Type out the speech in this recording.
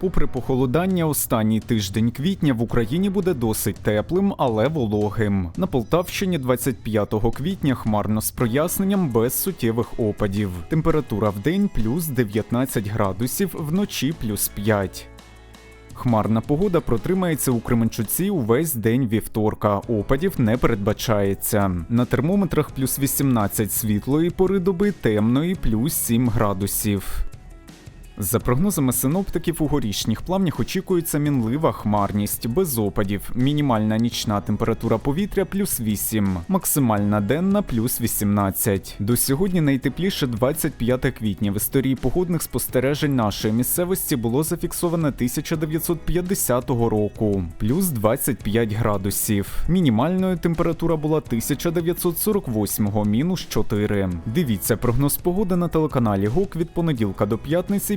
Попри похолодання, останній тиждень квітня в Україні буде досить теплим, але вологим. На Полтавщині 25 квітня хмарно з проясненням без суттєвих опадів. Температура в день плюс 19 градусів, вночі плюс 5. Хмарна погода протримається у Кременчуці увесь день вівторка. Опадів не передбачається. На термометрах плюс 18 світлої пори доби, темної плюс 7 градусів. За прогнозами синоптиків, у горішніх плавнях очікується мінлива хмарність без опадів. Мінімальна нічна температура повітря плюс 8, максимальна денна плюс 18. До сьогодні найтепліше 25 квітня. В історії погодних спостережень нашої місцевості було зафіксовано 1950 року, плюс 25 градусів. Мінімальною температура була 1948, мінус 4. Дивіться прогноз погоди на телеканалі ГОК від понеділка до п'ятниці